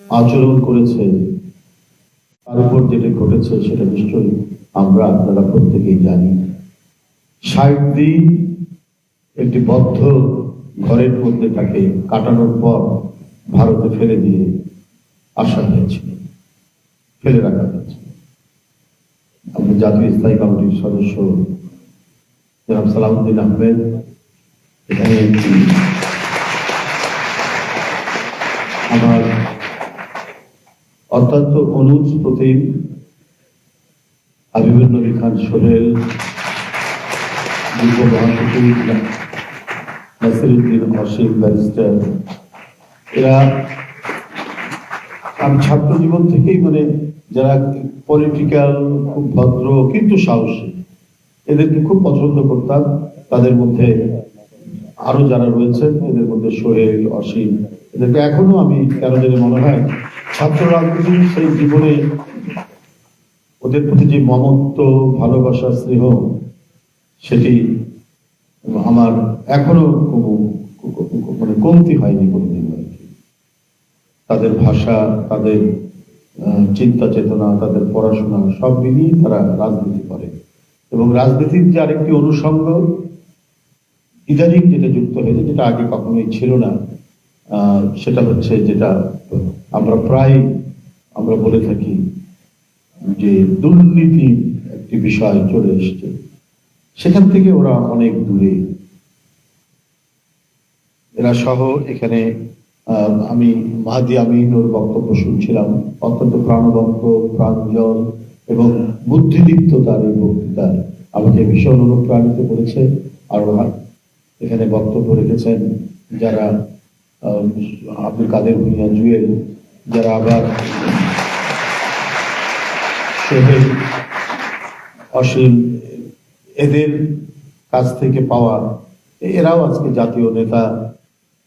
আচরণ করেছে, তার উপর যেটা ঘটেছে সেটা নিশ্চয়ই আমরা আপনারা প্রত্যেকেই জানি। ষাট দিন একটি বদ্ধ ঘরের মধ্যে তাকে কাটানোর পর ভারতে ফেলে দিয়ে আসা হয়েছিল, ফেলে রাখা হয়েছিল। আমি জাতীয় স্থায়ী কমিটির সদস্য জনাব সালাউদ্দিন আহমেদ, এখানে অত্যন্ত অনুজ প্রতিম হাবিবুল নবী খান সোহেল মহাসচিব নাসিরুদ্দিন অসীম ব্যারিস্টার। এরা আমি ছাত্র জীবন থেকেই মানে যারা পলিটিক্যাল খুব ভদ্র কিন্তু সাহসী, এদেরকে খুব পছন্দ করতাম। তাদের মধ্যে আরও যারা রয়েছেন, এদের মধ্যে সোহেল, অসীম, এদেরকে এখনও আমি কেন জানি মনে হয় ছাত্র রাজনীতির সেই জীবনে ওদের প্রতি যে মমত্ব, ভালোবাসা, স্নেহ, সেটি আমার এখনও মানে কমতি হয়নি কোনোদিন আর কি। তাদের ভাষা, তাদের চিন্তা চেতনা, তাদের পড়াশোনা, সব মিলিয়ে তারা রাজনীতি করে এবং রাজনীতির যে আরেকটি অনুষঙ্গ, ইদানিং যেটা যুক্ত হয়েছে, যেটা আগে কখনোই ছিল না সেটা হচ্ছে যেটা আমরা প্রায়, আমরা বলে থাকি যে দুর্নীতি একটি বিষয় চলে এসছে। সেখান থেকে ওরা অনেক দূরে। এরা সহ এখানে আমি মাহাদি আমিন ওর বক্তব্য শুনছিলাম। অত্যন্ত প্রাণবন্ত, প্রাঞ্জল এবং বুদ্ধিদীপ্ত তার এই বক্তৃতা। আমাকে ভীষণ অনুপ্রাণিত করেছে। আর এখানে বক্তব্য রেখেছেন যারা আব্দুল কাদের ভুঁইয়া জুয়েল যারা আবার অসীম এদের কাছ থেকে পাওয়া, এরাও আজকে জাতীয় নেতা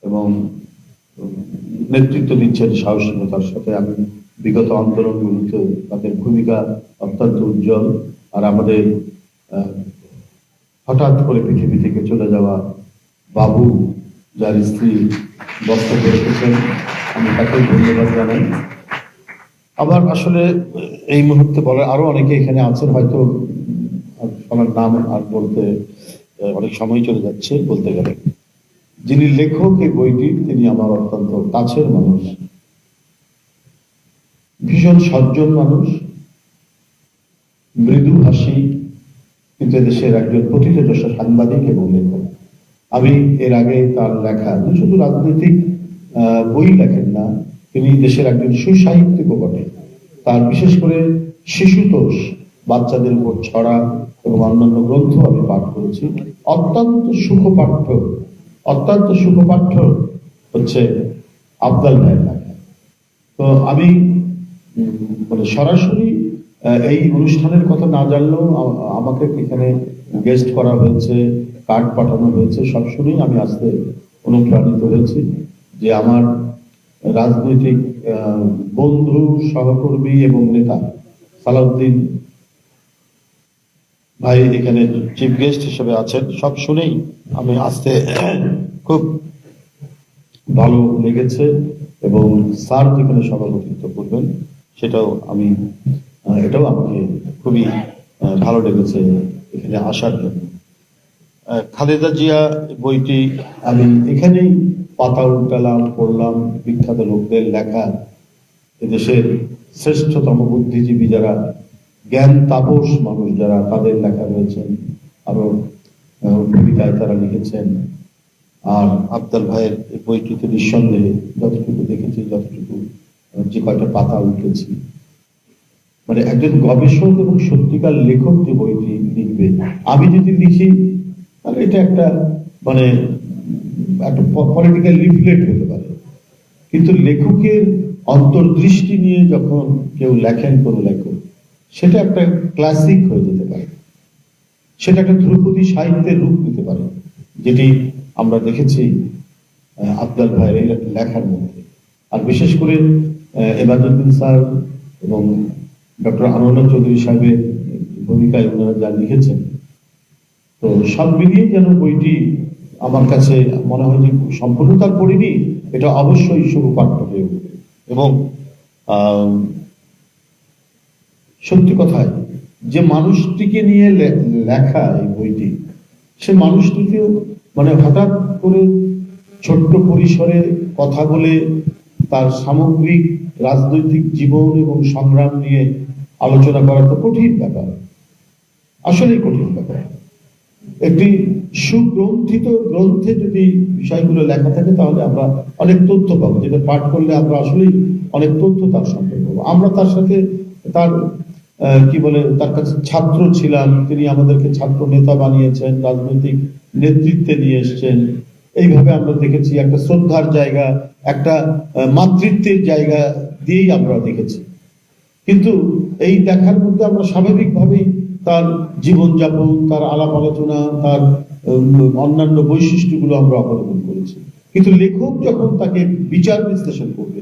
এবং নেতৃত্ব দিচ্ছেন সাহসিকতার সাথে। আমি বিগত আন্দোলনগুলিতে তাদের ভূমিকা অত্যন্ত উজ্জ্বল আর আমাদের হঠাৎ করে পৃথিবী থেকে চলে যাওয়া বাবু, যার স্ত্রী বক্তব্য রেখেছেন আমি তাকে ধন্যবাদ জানাই। আবার আসলে এই মুহূর্তে বলার আরও অনেকে এখানে আছেন, হয়তো সবার নাম আর বলতে অনেক সময় চলে যাচ্ছে বলতে গেলে। যিনি লেখক এই বইটির তিনি আমার অত্যন্ত কাছের মানুষ। ভীষণ সজ্জন মানুষ। মৃদু হাসি, কিন্তু দেশের একজন প্রথিতযশা সাংবাদিক এবং লেখক। আমি এর আগে তার লেখা, শুধু রাজনৈতিক বই লেখেন না। তিনি দেশের একজন সুসাহিত্যিকও বটে। তার বিশেষ করে শিশুতোষ, বাচ্চাদের উপর ছড়া এবং অন্যান্য গ্রন্থ আমি পাঠ করেছি। অত্যন্ত সুখপাঠ্য অত্যন্ত সুখপাঠ্য হচ্ছে আফদাল ভাইয়ের লেখা। তো আমি মানে সরাসরি এই অনুষ্ঠানের কথা না জানলেও আমাকে এখানে গেস্ট করা হয়েছে, কার্ড পাঠানো হয়েছে, সব শুনেই আমি আসতে অনুপ্রাণিত হয়েছি। যে আমার রাজনৈতিক বন্ধু, সহকর্মী এবং নেতা সালাউদ্দিন ভাই এখানে চিফ গেস্ট হিসেবে আছেন। সব শুনেই আমি আসতে খুব ভালো লেগেছে এবং স্যার যেখানে সভাপতিত্ব করবেন, সেটাও আমি এটাও আমাকে খুবই ভালো লেগেছে এখানে আসার জন্য। খালেদা জিয়া বইটি আমি এখানেই পাতা উল্টালাম পড়লাম বিখ্যাত লোকদের লেখা। এদেশের শ্রেষ্ঠতম বুদ্ধিজীবী যারা, জ্ঞান তাপস মানুষ যারা, তাদের লেখা রয়েছেন আরও কবিতায় তারা লিখেছেন। আর আফদাল ভাইয়ের বইটিতে নিঃসন্দেহে যতটুকু দেখেছি, যতটুকু যে কয়টা পাতা উঠেছি। মানে একজন গবেষক এবং সত্যিকার লেখক যে বইটি লিখবে, আমি যদি লিখি, তাহলে এটা একটা মানে একটা পলিটিক্যাল লিফলেট হতে পারে। কিন্তু লেখকের অন্তর্দৃষ্টি নিয়ে যখন কেউ লেখেন কোনো লেখক, সেটা একটা ক্লাসিক হয়ে যেতে পারে। সেটা একটা ধ্রুপদী সাহিত্যের রূপ নিতে পারে, যেটি আমরা দেখেছি আফজাল ভাইয়ের লেখার মধ্যে। আর বিশেষ করে এবাদুদ্দিন স্যার এবং ডক্টর আনন্দ চৌধুরী সাহেবের ভূমিকায় ওনারা যা লিখেছেন, তো সব মিলিয়ে যেন বইটি আমার কাছে মনে হয় যে সম্পূর্ণ তার পড়িনি এটা অবশ্যই শুভ পাঠ্য হয়ে উঠবে। এবং সত্যি কথায়, যে মানুষটিকে নিয়ে লেখা এই বইটি, সে মানুষটিকেও মানে হঠাৎ করে ছোট্ট পরিসরে কথা বলে তার সামগ্রিক রাজনৈতিক জীবন এবং সংগ্রাম নিয়ে আলোচনা করা তো কঠিন ব্যাপার। আসলেই কঠিন ব্যাপার। একটি সুগ্রন্থিত গ্রন্থে যদি বিষয়গুলো লেখা থাকে, তাহলে আমরা অনেক তথ্য পাবো। যেটা পাঠ করলে আমরা আসলেই অনেক তথ্য তার সম্পর্কে পাবো। আমরা তার সাথে তার কি বলে, তার কাছে ছাত্র ছিলাম। তিনি আমাদেরকে ছাত্র নেতা বানিয়েছেন, রাজনৈতিক নেতৃত্বে নিয়ে এসছেন। এইভাবে আমরা দেখেছি একটা শ্রদ্ধার জায়গা, একটা মাতৃত্বের জায়গা দিয়েই আমরা দেখেছি। কিন্তু এই দেখার মধ্যে আমরা স্বাভাবিকভাবেই তার জীবনযাপন, তার আলাপ আলোচনা তার অন্যান্য বৈশিষ্ট্যগুলো আমরা অবলম্বন করেছি। কিন্তু লেখক যখন তাকে বিচার বিশ্লেষণ করবে,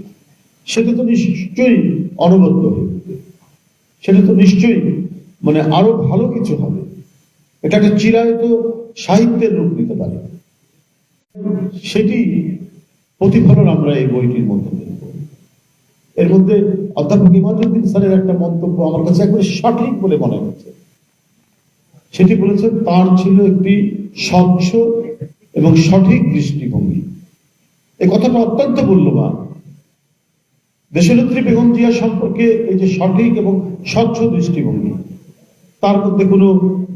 সেটা তো নিশ্চয়ই অনবদ্য হয়ে উঠবে। সেটা তো নিশ্চয়ই মানে আরও ভালো কিছু হবে। এটা একটা চিরায়ত সাহিত্যের রূপ নিতে পারে। সেটি প্রতিফলন আমরা এই বইটির মধ্যে এর মধ্যে অধ্যাপক ইমাজুদ্দিন স্যারের একটা মন্তব্য আমার কাছে একবারে সঠিক বলে মনে হচ্ছে। সেটি বলেছে, তার ছিল একটি স্বচ্ছ এবং সঠিক দৃষ্টিভঙ্গি। এই কথাটা অত্যন্ত মূল্যবান। দেশনেত্রী বেগম জিয়া সম্পর্কে এই যে সঠিক এবং স্বচ্ছ দৃষ্টিভঙ্গি, তার মধ্যে কোনো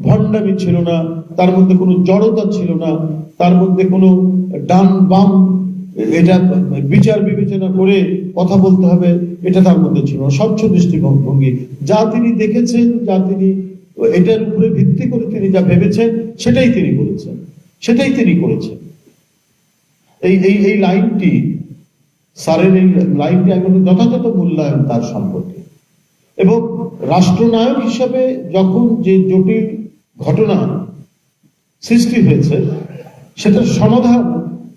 ভণ্ডামি ছিল না, তার মধ্যে কোনো জড়তা ছিল না, তার মধ্যে কোনো ডান বাম এটা বিচার বিবেচনা করে কথা বলতে হবে, এটা তার মধ্যে ছিল না। স্বচ্ছ দৃষ্টিভঙ্গি। যা তিনি দেখেছেন, যা তিনি এটার উপরে ভিত্তি করে তিনি যা ভেবেছেন, সেটাই তিনি বলেছেন সেটাই তিনি করেছেন। এই এই এই লাইনটি স্যারের এই লাইনটি এখন যথাযথ মূল্যায়ন তার সম্পর্কে। এবং রাষ্ট্রনায়ক হিসাবে যখন যে জটিল ঘটনা সৃষ্টি হয়েছে, সেটার সমাধান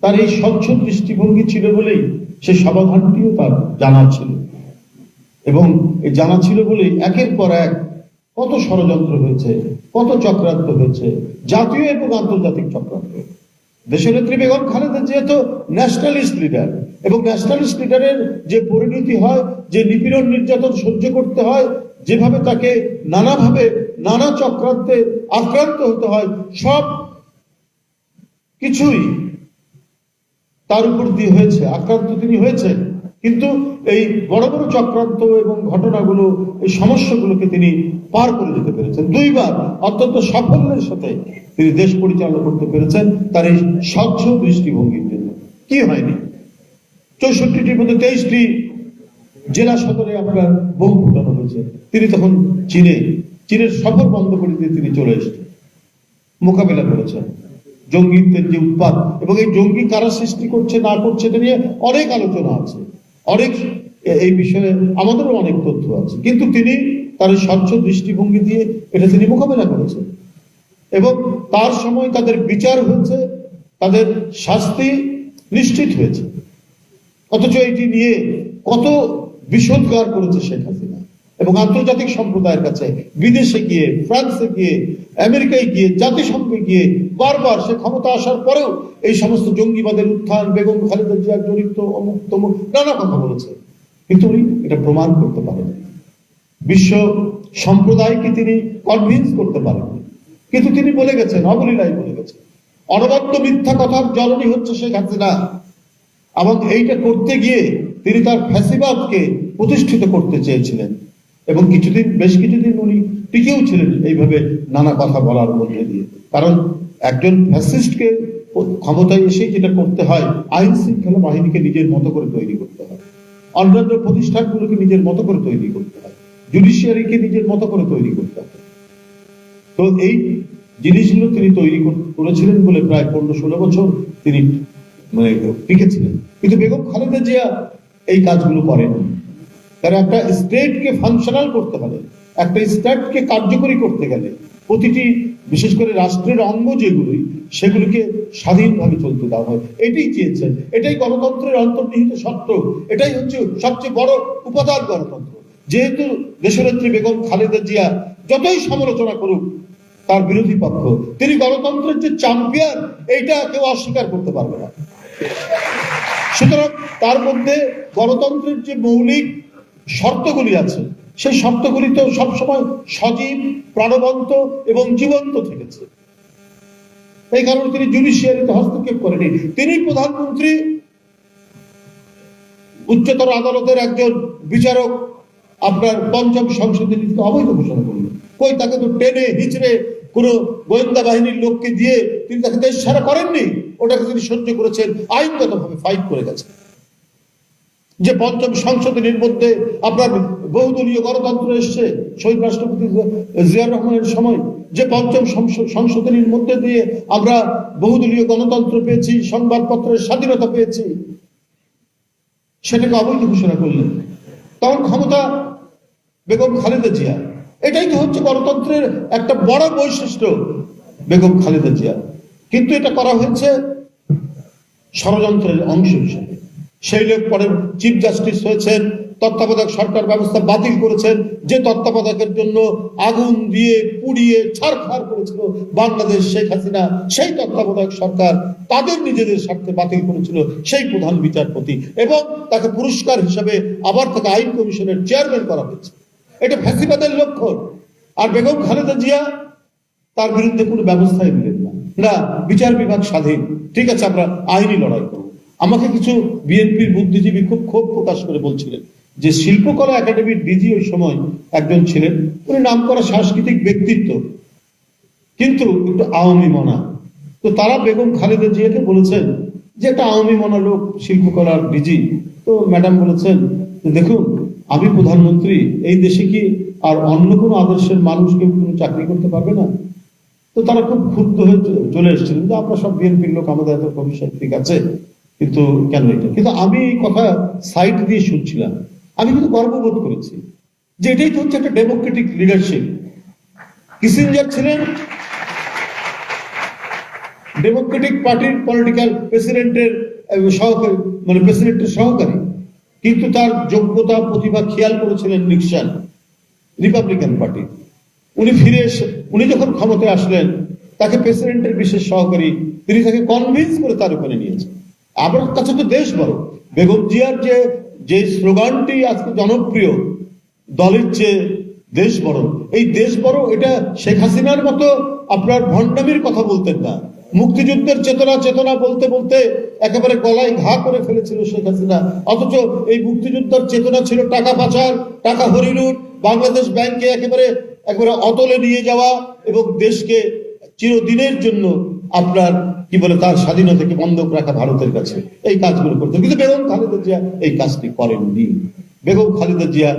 তার এই স্বচ্ছ দৃষ্টিভঙ্গি ছিল বলেই সে সমাধানটিও তার জানা ছিল। এবং এই জানা ছিল বলেই একের পর এক কত ষড়যন্ত্র হয়েছে, কত চক্রান্ত হয়েছে, জাতীয় এবং আন্তর্জাতিক চক্রান্ত। দেশনেত্রী বেগম খালেদা যেহেতু ন্যাশনালিস্ট লিডার এবং ন্যাশনালিস্ট লিডারের যে পরিণতি হয়, যে নিপীড়ন নির্যাতন সহ্য করতে হয়, যেভাবে তাকে নানাভাবে, নানা চক্রান্তে আক্রান্ত হতে হয়, সব কিছুই তার উপর দিয়ে হয়েছে, আক্রান্ত তিনি হয়েছেন। কিন্তু এই বড় বড় চক্রান্ত এবং ঘটনাগুলো, এই সমস্যাগুলোকে তিনি পার করে যেতে পেরেছেন। দুইবার অত্যন্ত সাফল্যের সাথে তিনি দেশ পরিচালনা করতে পেরেছেন তার এই স্বচ্ছ দৃষ্টিভঙ্গির জন্য। কি হয়নি? চৌষট্টিটির মধ্যে তেইশটি জেলা সদরে আপনার বহু ফুটানো হয়েছে। তিনি তখন চীনে, চীনের সফর বন্ধ করে দিয়ে তিনি চলে এসেছেন। মোকাবেলা করেছেন। জঙ্গিদের যে উৎপাদ এবং এই জঙ্গি কারা সৃষ্টি করছে, না করছে, এটা নিয়ে অনেক আলোচনা আছে। অনেক এই বিষয়ে আমাদেরও অনেক তথ্য আছে। কিন্তু তিনি তার স্বচ্ছ দৃষ্টিভঙ্গি দিয়ে এটা তিনি মোকাবেলা করেছেন। এবং তার সময় তাদের বিচার হয়েছে, তাদের শাস্তি নিশ্চিত হয়েছে। অথচ এটি নিয়ে কত বিষোদ্গার করেছে শেখ হাসিনা। এবং আন্তর্জাতিক সম্প্রদায়ের কাছে বিদেশে গিয়ে, ফ্রান্সে গিয়ে, আমেরিকায় গিয়ে, জাতিসংঘে গিয়ে বারবার সে ক্ষমতা আসার পরেও এই সমস্ত জঙ্গিবাদের উত্থান, বেগম খালেদা জিয়ার জড়িত অমুক তমুক নানা কথা বলেছে। কিন্তু উনি এটা প্রমাণ করতে পারেন বিশ্ব সম্প্রদায়কে তিনি কনভিন্স করতে পারেন কিন্তু তিনি বলে গেছেন অবলীলাই বলে গেছেন, অনবদ্য মিথ্যা কথার জননী হচ্ছে সে শেখ হাসিনা। এবং এইটা করতে গিয়ে তিনি তার ফ্যাসিবাদকে প্রতিষ্ঠিত করতে চেয়েছিলেন। এবং কিছুদিন, বেশ কিছুদিন উনি টিকেও ছিলেন এইভাবে নানা কথা বলার মধ্যে দিয়ে। কারণ একজন ফ্যাসিস্টকে ক্ষমতায় এসে যেটা করতে হয়, আইন শৃঙ্খলা বাহিনীকে নিজের মতো করে তৈরি করতে হয়। অন্যান্য প্রতিষ্ঠানগুলোকে নিজের মতো করে তৈরি করতে হয়। জুডিশিয়ারিকে নিজের মতো করে তৈরি করতে হয়। তো এই জিনিসগুলো তিনি তৈরি করেছিলেন বলে প্রায় পনেরো ষোলো বছর তিনি মানে টিকেছিলেন। কিন্তু বেগম খালেদা জিয়া এই কাজগুলো করেন কারণ একটা স্টেটকে ফাংশনাল করতে হলে একটা স্টেটকে কার্যকরী করতে গেলে প্রতিটি, বিশেষ করে রাষ্ট্রের অঙ্গ যেগুলি সেগুলিকে স্বাধীনভাবে চলতে দেওয়া হয়। এটাই চেয়েছেন। এটাই গণতন্ত্রের অন্তর্নিহিত সত্য এটাই হচ্ছে সবচেয়ে বড় উপাদান গণতন্ত্র। যেহেতু দেশনেত্রী বেগম খালেদা জিয়া যতই সমালোচনা করুক, তার বিরোধী পক্ষ, তিনি গণতন্ত্রের যে চ্যাম্পিয়ন এইটা কেউ অস্বীকার করতে পারবে না। সুতরাং তার মধ্যে গণতন্ত্রের যে মৌলিক শর্তগুলি আছে। সেই শর্তগুলি তো সবসময় সজীব, প্রাণবন্ত এবং জীবন্ত থেকেছে। এই কারণে তিনি জুডিশিয়ারিতে হস্তক্ষেপ করেনি তিনি প্রধানমন্ত্রী উচ্চতর আদালতের একজন বিচারক আপনার পঞ্চম সংসদে নিজেকে অবৈধ ঘোষণা করলেন। কই তাকে তো টেনে হিচড়ে কোনো গোয়েন্দা বাহিনীর লোককে দিয়ে তিনি তাকে দেশ ছাড়া করেননি? ওটাকে তিনি সহ্য করেছেন, আইনগতভাবে ফাইট করে গেছেন। যে পঞ্চম সংশোধনীর মধ্যে আপনার বহুদলীয় গণতন্ত্র এসছে, শহীদ রাষ্ট্রপতি জিয়াউর রহমানের সময়, যে পঞ্চম সংশ- সংশোধনীর মধ্যে দিয়ে আমরা বহুদলীয় গণতন্ত্র পেয়েছি, সংবাদপত্রের স্বাধীনতা পেয়েছি, সেটাকে অবৈধ ঘোষণা করলেন। তখন ক্ষমতা বেগম খালেদা জিয়া। এটাই তো হচ্ছে গণতন্ত্রের একটা বড় বৈশিষ্ট্য বেগম খালেদা জিয়া। কিন্তু এটা করা হয়েছে ষড়যন্ত্রের অংশ হিসেবে। সেই লোক পরে চিফ জাস্টিস হয়েছেন, তত্ত্বাবধায়ক সরকার ব্যবস্থা বাতিল করেছেন, যে তত্ত্বাবধায়কের জন্য আগুন দিয়ে পুড়িয়ে ছাড়খাড় করেছিল বাংলাদেশ শেখ হাসিনা, সেই তত্ত্বাবধায়ক সরকার তাদের নিজেদের স্বার্থে বাতিল করেছিল সেই প্রধান বিচারপতি। এবং তাকে পুরস্কার হিসেবে আবার তাকে আইন কমিশনের চেয়ারম্যান করা হয়েছে। এটা ফ্যাসিবাদের লক্ষণ। আর বেগম খালেদা জিয়া তার বিরুদ্ধে কোনো ব্যবস্থাই নিলেন না। না, বিচার বিভাগ স্বাধীন। ঠিক আছে, আমরা আইনি লড়াই করব। আমাকে কিছু বিএনপির বুদ্ধিজীবী খুব ক্ষোভ প্রকাশ করে বলছিলেন যে শিল্পকলা একাডেমির ডিজি ওই সময় একজন ছিলেন, উনি নাম করা সাংস্কৃতিক ব্যক্তিত্ব, কিন্তু একটু আওয়ামী মনা। তো তারা বেগম খালেদা জিয়াকে বলেছেন যে একটা আওয়ামী মনা লোক শিল্পকলার ডিজি। তো ম্যাডাম বলেছেন, দেখুন, আমি প্রধানমন্ত্রী, এই দেশে কি আর অন্য কোনো আদর্শের মানুষ কেউ কোনো চাকরি করতে পারবে না? তো তারা খুব ক্ষুব্ধ হয়ে চলে এসেছিলেন যে আমরা সব বিএনপির লোক, আমাদের এত ভবিষ্যৎ ঠিক আছে? কিন্তু কেন এটা? কিন্তু আমি এই কথা সাইড দিয়ে শুনছিলাম। আমি কিন্তু গর্ববোধ করেছি যে এটাই তো হচ্ছে একটা ডেমোক্রেটিক লিডারশিপ কিসিঞ্জার ছিলেন ডেমোক্রেটিক পার্টির পলিটিক্যাল প্রেসিডেন্টের সহকারী মানে প্রেসিডেন্টের সহকারী। কিন্তু তার যোগ্যতা, প্রতিভা খেয়াল করেছিলেন নিক্সন রিপাবলিকান পার্টি উনি ফিরে এসে, উনি যখন ক্ষমতায় আসলেন, তাকে প্রেসিডেন্টের বিশেষ সহকারী, তিনি তাকে কনভিন্স করে তার ওখানে নিয়েছেন আমার কাছে তো দেশ বড়। বেগম জিয়ার যে যে স্লোগানটি আজকে জনপ্রিয়, দলের চেয়ে দেশ বড়। এই দেশ বড়, এটা শেখ হাসিনার মতো আপনার ভণ্ডামির কথা বলতেন না। মুক্তিযুদ্ধের চেতনা চেতনা বলতে বলতে একেবারে গলায় ঘা করে ফেলেছিল শেখ হাসিনা। অথচ এই মুক্তিযুদ্ধের চেতনা ছিল টাকা পাচার, টাকা হরিলুট, বাংলাদেশ ব্যাংকে একেবারে একেবারে অতলে নিয়ে যাওয়া এবং দেশকে চিরদিনের জন্য আপনার, কি বলে, তার স্বাধীনতাকে বন্ধক রাখা ভারতের কাছে। এই কাজগুলো করতে কিন্তু বেগম খালেদা জিয়া এই কাজটি করেননি। বেগম খালেদা জিয়া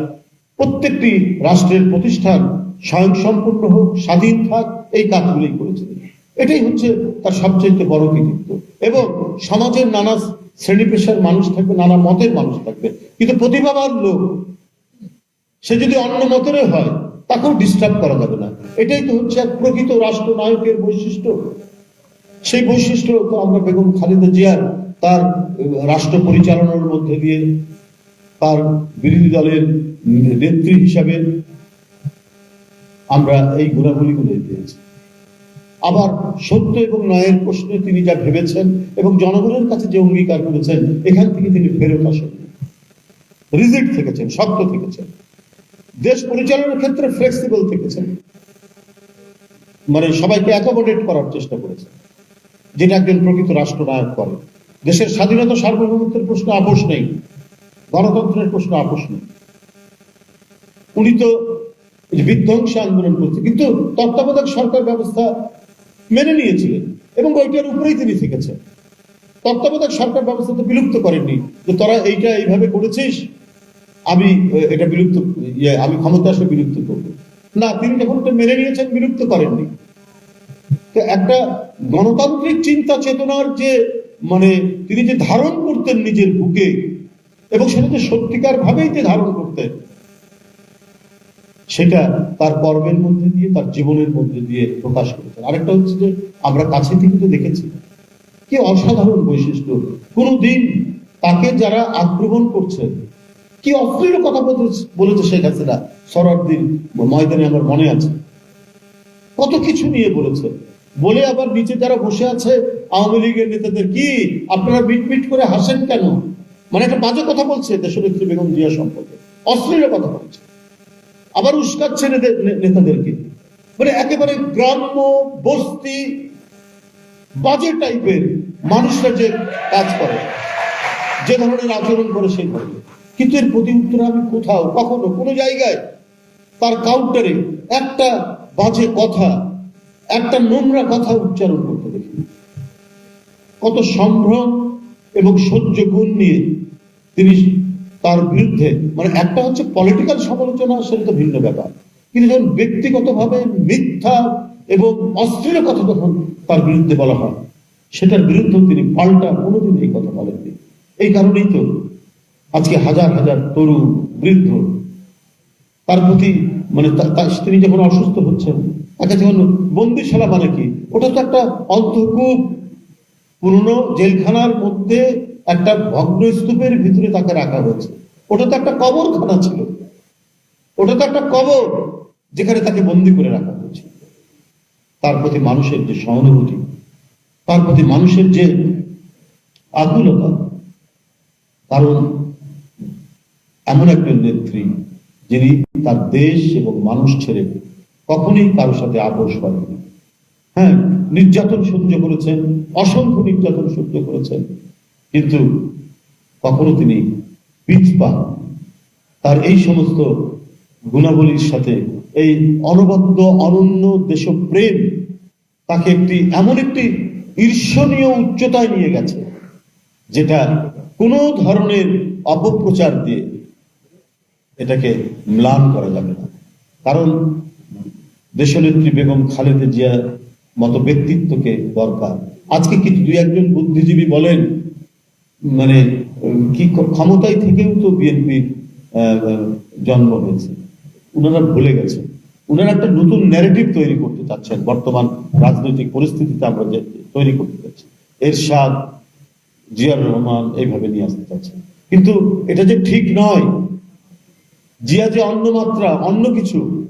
প্রত্যেকটি রাষ্ট্রের প্রতিষ্ঠান স্বয়ংসম্পূর্ণ হোক, স্বাধীন থাক, এই কাজগুলোই করেছিলেন এটাই হচ্ছে তার সবচেয়ে বড় কৃতিত্ব। এবং সমাজের নানা শ্রেণি পেশার মানুষ থাকবে, নানা মতের মানুষ থাকবে। কিন্তু প্রতিভাবান লোক, সে যদি অন্য মতের হয় তাকেও ডিস্টার্ব করা যাবে না। এটাই তো হচ্ছে এক প্রকৃত রাষ্ট্রনায়কের বৈশিষ্ট্য। সেই বৈশিষ্ট্য তো আমরা বেগম খালেদা জিয়ার তার রাষ্ট্র পরিচালনার মধ্যে দিয়ে তার বিরোধী দলের নেত্রী হিসাবে আমরা এই গুণাবলীগুলো পেয়েছি আবার সত্য এবং ন্যায়ের প্রশ্নে তিনি যা ভেবেছেন এবং জনগণের কাছে যে অঙ্গীকার করেছেন, এখান থেকে তিনি ফেরত আসেন রিজিট থেকেছেন, শক্ত থেকেছেন। দেশ পরিচালনার ক্ষেত্রে ফ্লেক্সিবল থেকেছেন মানে সবাইকে অ্যাকোমোডেট করার চেষ্টা করেছেন যেটা একজন প্রকৃত রাষ্ট্রনায়ক করে দেশের স্বাধীনতা সার্বভৌমত্বের প্রশ্ন আপোষ নেই। গণতন্ত্রের প্রশ্ন আপোষ নেই। উনি তো বিধ্বংসী আন্দোলন করছে। কিন্তু তত্ত্বাবধায়ক সরকার ব্যবস্থা মেনে নিয়েছিলেন এবং ওইটার উপরেই তিনি থেকেছেন। তত্ত্বাবধায়ক সরকার ব্যবস্থা তো বিলুপ্ত করেননি। যে তোরা এইটা এইভাবে করেছিস আমি এটা বিলুপ্ত ইয়ে, আমি ক্ষমতা আসলে বিলুপ্ত করব। না তিনি যখন এটা মেনে নিয়েছেন বিলুপ্ত করেননি। তো একটা গণতান্ত্রিক চিন্তা চেতনার যে মানে তিনি যে ধারণ করতেন নিজের বুকে এবং সেটা যে সত্যিকার ভাবেই যে ধারণ করতেন সেটা তার কর্মের মধ্যে দিয়ে তার জীবনের মধ্যে দিয়ে প্রকাশ করেছেন। আরেকটা হচ্ছে যে আমরা কাছে থেকে তো দেখেছি কি অসাধারণ বৈশিষ্ট্য। কোনোদিন তাকে যারা আক্রমণ করছেন কি অশ্লীল কথা বলেছে শেখ হাসিনা? সরারদিন ময়দানে আমার মনে আছে। কত কিছু নিয়ে বলেছে। বলে আবার নিচে যারা বসে আছে, আওয়ামী লীগের নেতাদের কি, আপনারা মিটমিট করে হাসেন কেন? মানে একটা বাজে কথা বলছে দেশনেত্রী বেগম জিয়া সম্পর্কে। অশ্লীল কথা বলছে। আবার উস্কাচ্ছে নেতা- নেতাদেরকে। মানে একেবারে গ্রাম্য, বস্তি, বাজে টাইপের মানুষরা যে কাজ করে, যে ধরনের আচরণ করে সেই ধরনের। কিন্তু এর প্রতি উত্তরে আমি কোথাও, কখনো কোনো জায়গায়, তার কাউন্টারে একটা বাজে কথা, একটা নোংরা কথা উচ্চারণ করতে দেখি কত সম্ভ্রম এবং সহ্য গুণ নিয়ে তিনি তার বিরুদ্ধে মানে একটা হচ্ছে পলিটিক্যাল সমালোচনা, সেটা তো ভিন্ন ব্যাপার। কিন্তু যখন ব্যক্তিগতভাবে মিথ্যা এবং অশ্লীল কথা যখন তার বিরুদ্ধে বলা হয়, সেটার বিরুদ্ধেও তিনি পাল্টা কোনোদিন এই কথা বলেননি। এই কারণেই তো আজকে হাজার হাজার তরুণ, বৃদ্ধ, তার প্রতি মানে তিনি যখন অসুস্থ হচ্ছেন, তাকে যখন বন্দিশালা মানে কি? ওটা তো একটা অন্তকূপ পুরনো জেলখানার মধ্যে একটা ভগ্ন স্তূপের ভিতরে তাকে রাখা হয়েছে। ওটা তো একটা কবরখানা ছিল। ওটা তো একটা কবর যেখানে তাকে বন্দি করে রাখা হয়েছে। তার প্রতি মানুষের যে সহানুভূতি, তার প্রতি মানুষের যে আকুলতা, কারণ এমন একজন নেত্রী যিনি তার দেশ এবং মানুষ ছেড়ে কখনোই কারোর সাথে আপোষ করেনি হ্যাঁ নির্যাতন সহ্য করেছেন, অসংখ্য নির্যাতন সহ্য করেছেন, কিন্তু কখনো তিনি পিছপা তার এই সমস্ত গুণাবলীর সাথে, এই অনবদ্য, অনন্য দেশপ্রেম তাকে একটি, এমন একটি ঈর্ষণীয় উচ্চতায় নিয়ে গেছে, যেটা কোনো ধরনের অপপ্রচার দিয়ে এটাকে ম্লান করা যাবে না। কারণ দেশনেত্রী বেগম খালেদা জিয়ার মতো ব্যক্তিত্বকে দরকার। আজকে কিছু দুই একজন বুদ্ধিজীবী বলেন মানে কি ক্ষমতায় থেকেও তো বিএনপির জন্ম হয়েছে। ওনারা ভুলে গেছে ওনারা একটা নতুন ন্যারেটিভ তৈরি করতে চাচ্ছেন। বর্তমান রাজনৈতিক পরিস্থিতিতে আমরা যে তৈরি করতে চাচ্ছি। এরশাদ, জিয়ার রহমান এইভাবে নিয়ে আসতে চাচ্ছেন। কিন্তু এটা যে ঠিক নয় জিয়া যে অন্য মাত্রা, অন্য কিছু,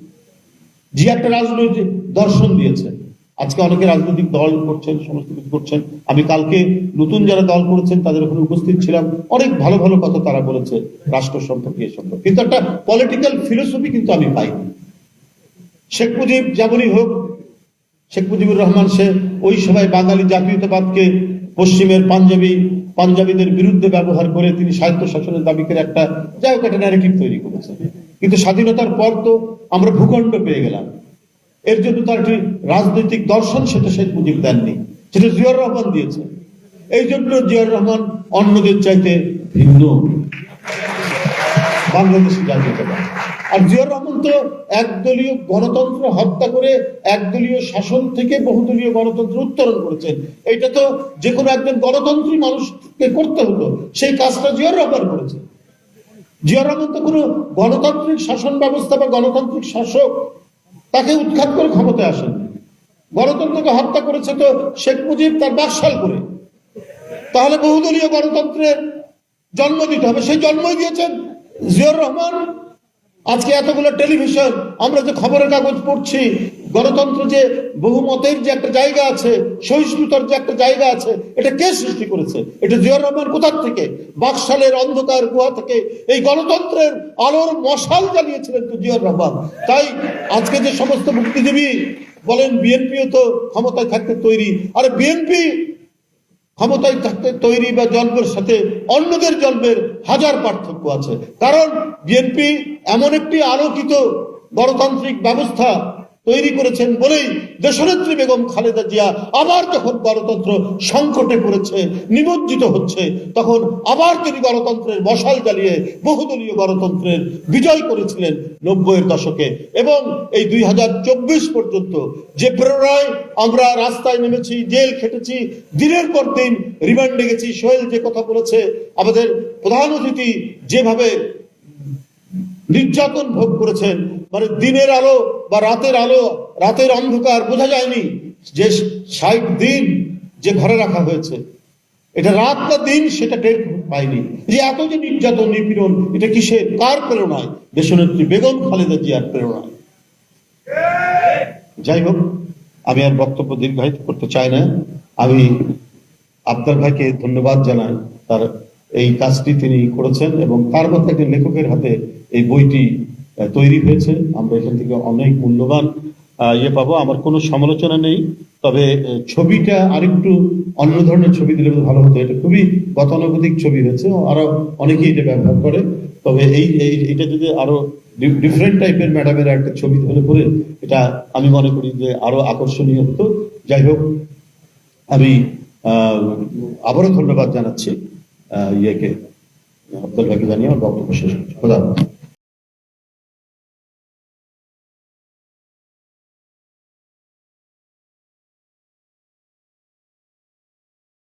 জিয়া একটা রাজনৈতিক দর্শন দিয়েছে। আজকে অনেকে রাজনৈতিক দল করছেন, সমস্ত কিছু করছেন। আমি কালকে নতুন যারা দল করেছেন, তাদের ওখানে উপস্থিত ছিলাম। অনেক ভালো ভালো কথা তারা বলেছে রাষ্ট্র সম্পর্কে এ সম্পর্কে। কিন্তু একটা পলিটিক্যাল ফিলোসফি কিন্তু আমি পাইনি। শেখ মুজিব যেমনই হোক শেখ মুজিবুর রহমান, সে ওই সময় বাঙালি জাতীয়তাবাদকে পশ্চিমের পাঞ্জাবি, পাঞ্জাবিদের বিরুদ্ধে ব্যবহার করে তিনি সাহিত্য শাসনের দাবি করে একটা, যাই হোক, একটা ন্যারেটিভ তৈরি করেছে। কিন্তু স্বাধীনতার পর তো আমরা ভূখণ্ড পেয়ে গেলাম। এর জন্য তার একটি রাজনৈতিক দর্শন সেটা শেখ মুজিব দেননি সেটা জিয়াউর রহমান দিয়েছে। এই জন্য জিয়াউর রহমান অন্যদের চাইতে ভিন্ন। বাংলাদেশি জাতীয়তাবাদ। আর জিয়াউর রহমান তো একদলীয় গণতন্ত্র হত্যা করে একদলীয় শাসন থেকে বহুদলীয় গণতন্ত্র উত্তরণ করেছেন এটা তো যে কোনো একজন গণতন্ত্রী মানুষকে করতে হতো, সেই কাজটা জিয়াউর রহমান করেছে। জিয়াউর রহমান তো কোনো গণতান্ত্রিক শাসন ব্যবস্থা বা গণতান্ত্রিক শাসক তাকে উৎখাত করে ক্ষমতায় আসেন। গণতন্ত্রকে হত্যা করেছে তো শেখ মুজিব তার বাকশাল করে। তাহলে বহুদলীয় গণতন্ত্রের জন্ম দিতে হবে। সেই জন্মই দিয়েছেন জিয়র রহমান। আজকে এতগুলো টেলিভিশন, আমরা যে খবরের কাগজ পড়ছি, গণতন্ত্র যে বহুমতের যে একটা জায়গা আছে, সহিষ্ণুতার যে একটা জায়গা আছে, এটা কে সৃষ্টি করেছে? এটা জিয়র রহমান কোথার থেকে? বাকশালের অন্ধকার গুহা থেকে। এই গণতন্ত্রের আলোর মশাল জ্বালিয়েছিলেন তো জিয়র রহমান। তাই আজকে যে সমস্ত মুক্তিজীবী বলেন বিএনপিও তো ক্ষমতায় থাকতে তৈরি। আরে বিএনপি ক্ষমতায় থাকতে তৈরি বা জন্মের সাথে অন্যদের জন্মের হাজার পার্থক্য আছে। কারণ বিএনপি এমন একটি আলোকিত গণতান্ত্রিক ব্যবস্থা তৈরি করেছেন বলেই দেশনেত্রী বেগম খালেদা জিয়া আবার যখন গণতন্ত্র সংকটে পড়েছে, নিমজ্জিত হচ্ছে, তখন আবার তিনি গণতন্ত্রের মশাল জ্বালিয়ে বহুদলীয় গণতন্ত্রের বিজয় করেছিলেন নব্বইয়ের দশকে। এবং এই দুই হাজার চব্বিশ পর্যন্ত যে প্রেরণায় আমরা রাস্তায় নেমেছি, জেল খেটেছি, দিনের পর দিন রিমান্ডে গেছি, সোহেল যে কথা বলেছে, আমাদের প্রধান অতিথি যেভাবে নির্যাতন ভোগ করেছেন মানে দিনের আলো বা রাতের আলো, রাতের অন্ধকার বোঝা যায়নি যে ষাট দিন যে ঘরে রাখা হয়েছে। এটা রাত না দিন সেটা টের পাইনি। যে এত যে নির্যাতন, নিপীড়ন, এটা কিসের? কার প্রেরণায়? দেশনেত্রী বেগম খালেদা জিয়ার প্রেরণায়। যাই হোক, আমি আর বক্তব্য দীর্ঘায়িত করতে চাই না। আমি আপনার ভাইকে ধন্যবাদ জানাই। তার এই কাজটি তিনি করেছেন এবং তার মধ্যে একজন লেখকের হাতে এই বইটি তৈরি হয়েছে। আমরা এখান থেকে অনেক মূল্যবান ইয়ে পাবো। আমার কোনো সমালোচনা নেই। তবে ছবিটা আরেকটু অন্য ধরনের ছবি দিলে ভালো হতো। এটা খুবই গতানুগতিক ছবি হয়েছে। আরও অনেকেই এটা ব্যবহার করে। তবে এই এটা যদি আরও ডিফারেন্ট টাইপের ম্যাডামের একটা ছবি হলে পরে এটা আমি মনে করি যে আরও আকর্ষণীয় হতো। যাই হোক, আমি আবারও ধন্যবাদ জানাচ্ছি ইয়েকে, আব্দুল বাকি জানিয়ে আমার বক্তব্য শেষ।